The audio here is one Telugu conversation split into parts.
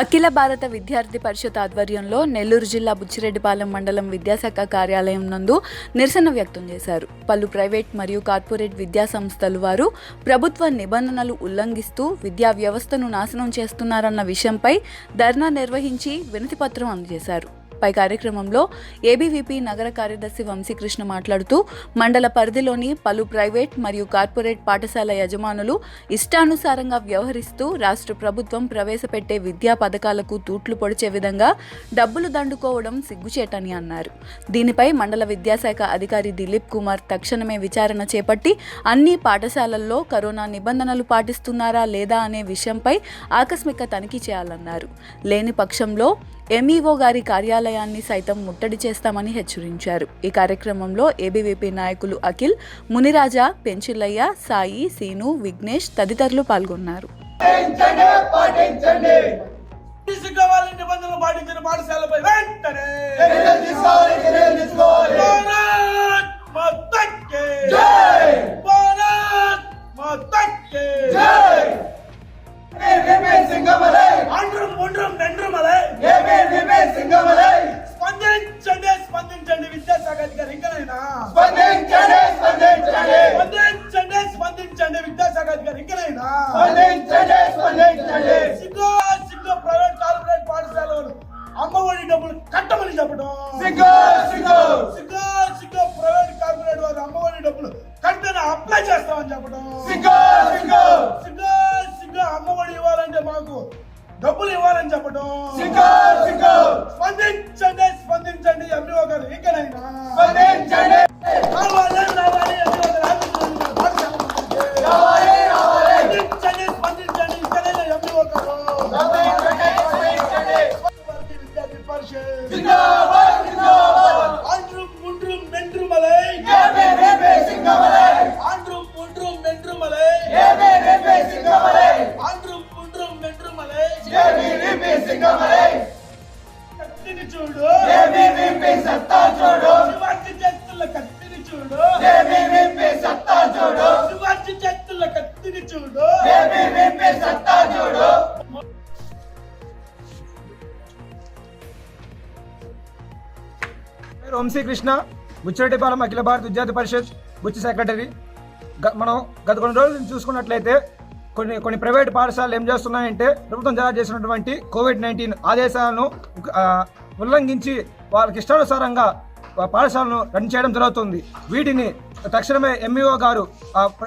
అఖిల భారత విద్యార్థి పరిషత్ ఆధ్వర్యంలో నెల్లూరు జిల్లా బుచ్చిరెడ్డిపాలెం మండలం విద్యాశాఖ కార్యాలయం నందు నిరసన వ్యక్తం చేశారు. పలు ప్రైవేట్ మరియు కార్పొరేట్ విద్యా సంస్థలు వారు ప్రభుత్వ నిబంధనలు ఉల్లంఘిస్తూ విద్యా వ్యవస్థను నాశనం చేస్తున్నారన్న విషయంపై ధర్నా నిర్వహించి వినతిపత్రం అందజేశారు. పై కార్యక్రమంలో ఏబీవీపీ నగర కార్యదర్శి వంశీకృష్ణ మాట్లాడుతూ మండల పరిధిలోని పలు ప్రైవేట్ మరియు కార్పొరేట్ పాఠశాల యజమానులు ఇష్టానుసారంగా వ్యవహరిస్తూ రాష్ట్ర ప్రభుత్వం ప్రవేశపెట్టే విద్యా పథకాలకు తూట్లు పొడిచే విధంగా డబ్బులు దండుకోవడం సిగ్గుచేటని అన్నారు. దీనిపై మండల విద్యాశాఖ అధికారి దిలీప్ కుమార్ తక్షణమే విచారణ చేపట్టి అన్ని పాఠశాలల్లో కరోనా నిబంధనలు పాటిస్తున్నారా లేదా అనే విషయంపై ఆకస్మిక తనిఖీ చేయాలన్నారు. లేని పక్షంలో ఎంఈఓ గారి కార్యాలయాన్ని సైతం ముట్టడి చేస్తామని హెచ్చరించారు. ఈ కార్యక్రమంలో ఏబీవీపీ నాయకులు అఖిల్ మునిరాజా పెంచిల్లయ్య సాయి సీను విఘ్నేష్ తదితరులు పాల్గొన్నారు. నిబంధనలు స్పందించండి స్పందించండి. స్పందించండి స్పందించండి విద్యాశాఖ అధికారి ఇంకనైనా? స్పందించండి స్పందించండి. సిగ్గో సిగ్గో ప్రైవేట్ కార్పొరేట్ పాఠశాలలు అమ్మఒడి డబ్బులు కట్టమని చెప్పడం. సిగ్గు సిగ్గు. సిగ్గో సిగ్గో ప్రైవేట్ కార్పొరేట్ వారు అమ్మఒడి డబ్బులు కట్టని అప్లై చేస్తామని చెప్పడం. సిగ్గు సిగ్గు. సిగ్గా సిగ్గా అమ్మఒడి ఇవ్వాలంటే మాకు డబ్బులు ఇవ్వాలని చెప్పడం. స్పందించండి కత్తిని చూడు. సత్తా చూడు. శివాజీ చేతుల కత్తిని చూడు. సత్తా చూడు. శివాజీ చేతుల కత్తిని చూడు. సత్తా చూడు. వంశీకృష్ణ బుచ్చిరెడ్డిపాలెం అఖిల భారత విద్యార్థి పరిషత్ బుచ్చి సెక్రటరీ. మనం గత కొన్ని రోజుల నుంచి చూసుకున్నట్లయితే కొన్ని కొన్ని ప్రైవేట్ పాఠశాలలు ఏం చేస్తున్నాయంటే ప్రభుత్వం జారీ చేసినటువంటి కోవిడ్ నైన్టీన్ ఆదేశాలను ఆ, ఉల్లంఘించి వాళ్ళకి ఇష్టానుసారంగా పాఠశాలను రన్ చేయడం జరుగుతుంది. వీటిని తక్షణమే ఎంఈఓ గారు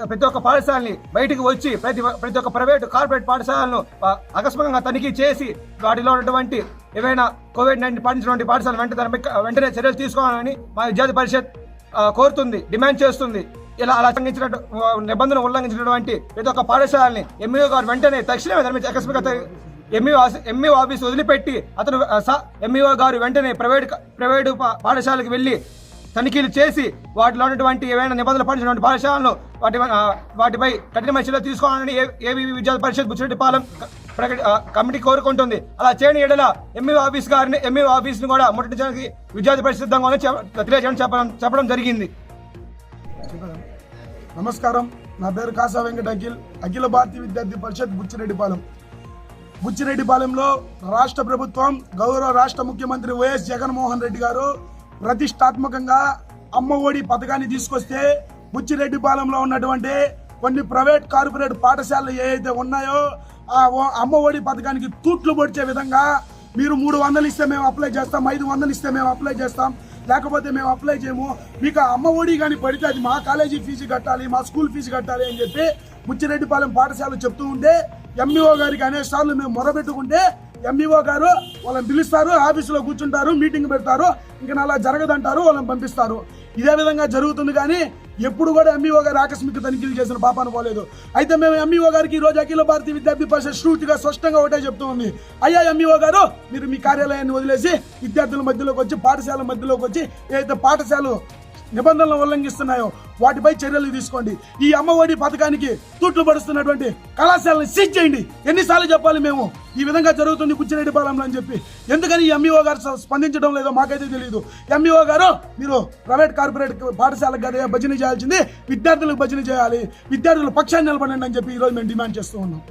ప్రతి ఒక్క పాఠశాలని బయటికి వచ్చి ప్రతి ప్రతి ఒక్క ప్రైవేట్ కార్పొరేట్ పాఠశాలను ఆ, ఆకస్మికంగా తనిఖీ చేసి వాటిలో ఉన్నటువంటి ఏవైనా కోవిడ్ నైన్టీన్ పాటించినటువంటి పాఠశాల వెంటనే దాని మీద వెంటనే చర్యలు తీసుకోవాలని మా విద్యార్థి పరిషత్ కోరుతుంది డిమాండ్ చేస్తుంది. ఇలా అలా ఉల్లంఘించిన నిబంధనలు ఉల్లంఘించినటువంటి ప్రతి ఒక్క పాఠశాలని ఎంఈఓ గారు వెంటనే తక్షణమే దాని మీద ఆకస్మిక ఎంఈ ఎంఈఓ ఆఫీస్ వదిలిపెట్టి అతను ఎంఈఓ గారు వెంటనే ప్రైవేట్ ప్రైవేటు పాఠశాలకు వెళ్ళి తనిఖీలు చేసి వాటిలో ఉన్నటువంటి ఏవైనా నిబంధనలు పాటించినటువంటి పాఠశాలను వాటి వాటిపై కఠినమైన చర్యలు తీసుకోవాలని ఏ- ఏబీవీ విద్యార్థి పరిషత్ బుచ్చిరెడ్డిపాలెం పాలెం ప్రకటి కమిటీ కోరుకుంటుంది. అలా చేయని ఎడల ఎంఈ ఆఫీస్ గారిని ఎంఈఓ ఆఫీస్ని కూడా ముట్టడించడానికి విద్యార్థి పరిషత్ సిద్ధంగా తెలియజేయడం చెప్పడం చెప్పడం జరిగింది. నమస్కారం. నా పేరు కాసా వెంకట అఖిల్ అఖిల భారతీయ విద్యార్థి పరిషత్ బుచ్చిరెడ్డిపాలెం బుచ్చిరెడ్డిపాలెంలో రాష్ట్ర ప్రభుత్వం గౌరవ రాష్ట్ర ముఖ్యమంత్రి వైఎస్ జగన్మోహన్ రెడ్డి గారు ప్రతిష్టాత్మకంగా అమ్మ ఒడి పథకాన్ని తీసుకొస్తే బుచ్చిరెడ్డిపాలెంలో ఉన్నటువంటి కొన్ని ప్రైవేట్ కార్పొరేట్ పాఠశాలలు ఏవైతే ఉన్నాయో ఆ అమ్మ ఒడి పథకానికి తూట్లు పొడిచే విధంగా మీరు మూడు వందలు ఇస్తే మేము అప్లై చేస్తాం ఐదు వందలు ఇస్తే మేము అప్లై చేస్తాం లేకపోతే మేము అప్లై చేయము. మీకు అమ్మ ఒడి కానీ పడితే అది మా కాలేజీ ఫీజు కట్టాలి మా స్కూల్ ఫీజు కట్టాలి అని చెప్పి బుచ్చిరెడ్డిపాలెం పాఠశాల చెప్తూ ఉంటే ఎంఈఓ గారికి అనేక సార్లు మేము మొరబెట్టుకుంటే ఎంఈఓ గారు వాళ్ళని పిలుస్తారు ఆఫీసులో కూర్చుంటారు మీటింగ్ పెడతారు ఇంకా అలా జరగదంటారు వాళ్ళని పంపిస్తారు. ఇదే విధంగా జరుగుతుంది కానీ ఎప్పుడు కూడా ఎంఈఓ గారు ఆకస్మిక తనిఖీలు చేసిన పాపాన పోలేదు. అయితే మేము ఎంఈఓ గారికి ఈరోజు రోజు అఖిల భారతీయ విద్యార్థి పరిషత్ స్ఫూర్తిగా స్పష్టంగా ఒకటే చెప్తూ ఉంది. అయ్యా ఎంఈఓ గారు మీరు మీ కార్యాలయాన్ని వదిలేసి విద్యార్థుల మధ్యలోకి వచ్చి పాఠశాల మధ్యలోకి వచ్చి ఏదైతే పాఠశాల నిబంధనలు ఉల్లంఘిస్తున్నాయో వాటిపై చర్యలు తీసుకోండి. ఈ అమ్మఒడి పథకానికి తూట్లు పడుస్తున్నటువంటి కళాశాలను సీజ్ చేయండి. ఎన్నిసార్లు చెప్పాలి మేము? ఈ విధంగా జరుగుతుంది బుచ్చిరెడ్డిపాలెంలో అని చెప్పి. ఎందుకని ఎంఈఓ గారు స్పందించడం లేదో మాకైతే తెలియదు ఎంఈఓ గారు మీరు ప్రైవేట్ కార్పొరేట్ పాఠశాలకు కదా భజన చేయాల్సింది విద్యార్థులకు భజన చేయాలి. విద్యార్థుల పక్షాన్ని నిలబడండి అని చెప్పి ఈరోజు మేము డిమాండ్ చేస్తూ ఉన్నాం.